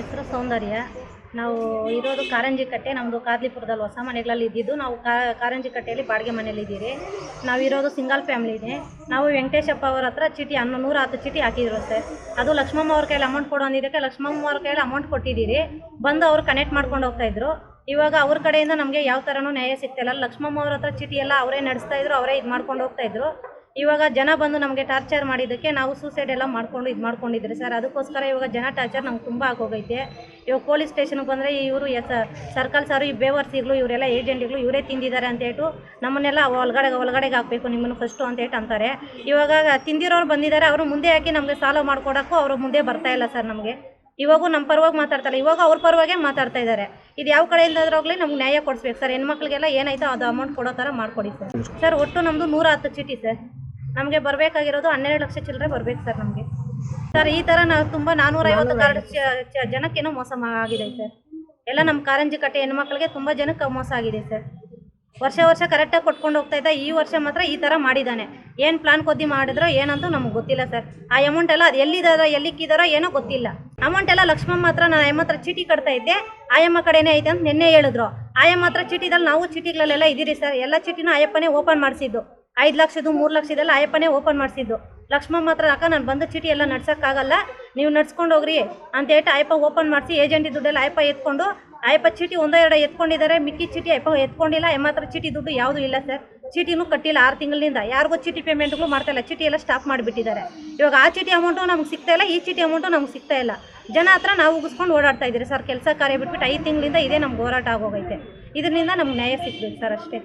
ಹೆಸರು ಸೌಂದರ್ಯ. ನಾವು ಇರೋದು ಕಾರಂಜಿ ಕಟ್ಟೆ ನಮ್ಮದು ಕಾದ್ಲಿಪುರದಲ್ಲಿ ಹೊಸ ಮನೆಗಳಲ್ಲಿ ಇದ್ದಿದ್ದು, ನಾವು ಕಾರಂಜಿ ಕಟ್ಟೆಯಲ್ಲಿ ಬಾಡಿಗೆ ಮನೇಲಿ ಇದ್ದೀರಿ. ನಾವು ಇರೋದು ಸಿಂಗಲ್ ಫ್ಯಾಮಿಲಿ ಇದೆ ನಾವು ವೆಂಕಟೇಶಪ್ಪ ಅವ್ರ ಹತ್ರ ಚೀಟಿ, ಹನ್ನೊಂದು ನೂರ ಹತ್ತು ಚೀಟಿ ಹಾಕಿದ್ರು ಸರ್. ಅದು ಲಕ್ಷ್ಮಮ್ಮ ಅವ್ರ ಕೈಯಲ್ಲಿ ಅಮೌಂಟ್ ಕೊಡೋ ಅಂದಿದ್ದಕ್ಕೆ ಲಕ್ಷ್ಮಮ್ಮ ಅವ್ರ ಕೈಯಲ್ಲಿ ಅಮೌಂಟ್ ಕೊಟ್ಟಿದ್ದೀರಿ. ಬಂದು ಅವ್ರು ಕನೆಕ್ಟ್ ಮಾಡ್ಕೊಂಡು ಹೋಗ್ತಾ ಇದ್ರು. ಇವಾಗ ಅವ್ರ ಕಡೆಯಿಂದ ನಮಗೆ ಯಾವ ಥರನೂ ನ್ಯಾಯ ಸಿಗ್ತಿಲ್ಲ ಲಕ್ಷ್ಮಮ್ಮ ಅವ್ರ ಹತ್ರ ಚೀಟಿ ಎಲ್ಲ ಅವರೇ ನಡೆಸ್ತಾ ಇದ್ರು, ಅವರೇ ಇದು ಮಾಡ್ಕೊಂಡು ಹೋಗ್ತಾ ಇದ್ರು. ಇವಾಗ ಜನ ಬಂದು ನಮಗೆ ಟಾರ್ಚರ್ ಮಾಡಿದ್ದಕ್ಕೆ ನಾವು ಸೂಸೈಡ್ ಎಲ್ಲ ಮಾಡ್ಕೊಂಡು ಇದು ಮಾಡ್ಕೊಂಡಿದ್ರಿ ಸರ್. ಅದಕ್ಕೋಸ್ಕರ ಇವಾಗ ಜನ ಟಾರ್ಚರ್ ನಮ್ಗೆ ತುಂಬ ಆಗೋಗೈತೆ. ಇವಾಗ ಪೊಲೀಸ್ ಸ್ಟೇಷನ್ಗೆ ಬಂದರೆ ಇವರು ಎಸ್, ಸರ್ಕಲ್ ಸಾರು, ಈ ಬೇವರ್ಸಿಗಳು ಇವರೆಲ್ಲ ಏಜೆಂಟ್ಗಳು ಇವರೇ ತಿಂದಿದ್ದಾರೆ ಅಂತ ಹೇಳ್ಬಿಟ್ಟು ನಮ್ಮನ್ನೆಲ್ಲ ಒಳಗಡೆ, ಒಳಗಡೆಗೆ ಹಾಕಬೇಕು ನಿಮ್ಮನ್ನು ಫಸ್ಟು ಅಂತ ಅಂತಾರೆ. ಇವಾಗ ತಿಂದಿರೋರು ಬಂದಿದ್ದಾರೆ, ಅವರು ಮುಂದೆ ಹಾಕಿ ನಮಗೆ ಸಾಲ ಮಾಡ್ಕೊಡೋಕ್ಕೂ ಅವರು ಮುಂದೆ ಬರ್ತಾ ಇಲ್ಲ ಸರ್ ನಮಗೆ. ಇವಾಗೂ ನಮ್ಮ ಪರವಾಗಿ ಮಾತಾಡ್ತಾರೆ ಇವಾಗ ಅವ್ರ ಪರವಾಗೇ ಮಾತಾಡ್ತಾ ಇದ್ದಾರೆ. ಇದು ಯಾವ ಕಡೆಯಿಂದ ಹೋಗ್ಲಿ ನಮ್ಗೆ ನ್ಯಾಯ ಕೊಡಿಸ್ಬೇಕು ಸರ್. ಹೆಣ್ಮಕ್ಳಿಗೆಲ್ಲ ಏನಾಯ್ತೋ ಅದು ಅಮೌಂಟ್ ಕೊಡೋ ಥರ ಮಾಡಿಕೊಡಿ ಸರ್. ಸರ್, ಒಟ್ಟು ನಮ್ಮದು ನೂರ ಹತ್ತು ಚೀಟಿ ಸರ್. ನಮಗೆ ಬರಬೇಕಾಗಿರೋದು ಹನ್ನೆರಡು ಲಕ್ಷ ಚಿಲ್ಲರೆ ಬರ್ಬೇಕು ಸರ್ ನಮಗೆ. ಸರ್ ಈ ಥರ ನಾವು ತುಂಬ ನಾನ್ನೂರೈವತ್ತು ಕಾರ್ಡ್ ಜನಕ್ಕೇನೋ ಮೋಸ ಆಗಿದೆ ಸರ್. ಎಲ್ಲ ನಮ್ಮ ಕಾರಂಜಿ ಕಟ್ಟೆ ಹೆಣ್ಮಕ್ಳಿಗೆ ತುಂಬ ಜನಕ್ಕೆ ಮೋಸ ಆಗಿದೆ ಸರ್. ವರ್ಷ ವರ್ಷ ಕರೆಕ್ಟಾಗಿ ಕೊಟ್ಕೊಂಡು ಹೋಗ್ತಾ ಇದ್ದ ಈ ವರ್ಷ ಮಾತ್ರ ಈ ಥರ ಮಾಡಿದ್ದಾನೆ. ಏನು ಪ್ಲಾನ್ ಕೊದ್ದಿ ಮಾಡಿದ್ರೋ ಏನಂತೂ ನಮ್ಗೆ ಗೊತ್ತಿಲ್ಲ ಸರ್. ಆ ಅಮೌಂಟ್ ಎಲ್ಲ ಅದು ಎಲ್ಲಿದ್ದಾರೋ ಎಲ್ಲಿಕ್ಕಿದಾರೋ ಏನೋ ಗೊತ್ತಿಲ್ಲ. ಅಮೌಂಟ್ ಎಲ್ಲ ಲಕ್ಷ್ಮಮ್ಮ ಹತ್ರ ನಾನು ಆಯಮ್ಮ ಹತ್ರ ಚೀಟಿ ಕಟ್ತಾ ಇದ್ದೆ. ಆಯಮ್ಮ ಕಡೆನೇ ಐತೆ ಅಂತ ನಿನ್ನೆ ಹೇಳಿದ್ರು. ಆಯಮ್ಮ ಹತ್ರ ಚೀಟಿದಲ್ಲಿ ನಾವು ಚೀಟಿಗಳಲ್ಲೆಲ್ಲ ಇದ್ದೀರಿ ಸರ್. ಎಲ್ಲ ಚೀಟಿನೂ ಆಯಪ್ಪನೇ ಓಪನ್ ಮಾಡಿಸಿದ್ದು. ಐದು ಲಕ್ಷದ್ದು ಮೂರು ಲಕ್ಷದೆಲ್ಲ ಅಯ್ಯಪ್ಪನೇ ಓಪನ್ ಮಾಡಿಸಿದ್ದು. ಲಕ್ಷ್ಮಮ್ಮ ಮಾತ್ರ, ಅಕ್ಕ, ನಾನು ಬಂದು ಚೀಟಿ ಎಲ್ಲ ನಡ್ಸೋಕ್ಕಾಗಲ್ಲ. ನೀವು ನಡ್ಸ್ಕೊಂಡು ಹೋಗ್ರಿ. ಅಂತ ಹೇಳಿ ಅಯ್ಯಪ್ಪ ಓಪನ್ ಮಾಡಿಸಿ ಏಜೆಂಟಿ ದುಡ್ಡೆಲ್ಲ ಅಯ್ಯಪ್ಪ ಎತ್ಕೊಂಡು, ಅಯ್ಯಪ್ಪ ಚೀಟಿ ಒಂದೆರಡು ಎತ್ಕೊಂಡಿದ್ದಾರೆ, ಮಿಕ್ಕಿ ಚೀಟಿ ಅಯ್ಯಪ್ಪ ಎತ್ಕೊಂಡಿಲ್ಲ ಎಮ್ಮ ಹತ್ರ ಚೀಟಿ ದುಡ್ಡು ಯಾವುದೂ ಇಲ್ಲ ಸರ್. ಚೀಟಿನೂ ಕಟ್ಟಿಲ್ಲ ಆರು ತಿಂಗಳಿಂದ ಯಾರಿಗೂ ಚೀಟಿ ಪೇಮೆಂಟ್ಗಳು ಮಾಡ್ತಾ ಇಲ್ಲ. ಚೀಟಿ ಎಲ್ಲ ಸ್ಟಾಪ್ ಮಾಡಿಬಿಟ್ಟಿದ್ದಾರೆ. ಇವಾಗ ಆ ಚೀಟಿ ಅಮೌಂಟು ನಮ್ಗೆ ಸಿಗ್ತಾ ಇಲ್ಲ, ಈ ಚೀಟಿ ಅಮೌಂಟು ನಮ್ಗೆ ಸಿಗ್ತಾ ಇಲ್ಲ. ಜನ ಹತ್ರ ನಾವು ಉಗಿಸ್ಕೊಂಡು ಓಡಾಡ್ತಾ ಇದ್ದೀರಿ ಸರ್. ಕೆಲಸ ಕಾರ್ಯ ಬಿಟ್ಬಿಟ್ಟು ಐದು ತಿಂಗಳಿಂದ ಇದೇ ನಮ್ಗೆ ಹೋರಾಟ ಆಗೋಗೈತೆ. ಇದರಿಂದ ನಮ್ಗೆ ನ್ಯಾಯ ಸಿಗ್ಬೇಕು ಸರ್ ಅಷ್ಟೇ.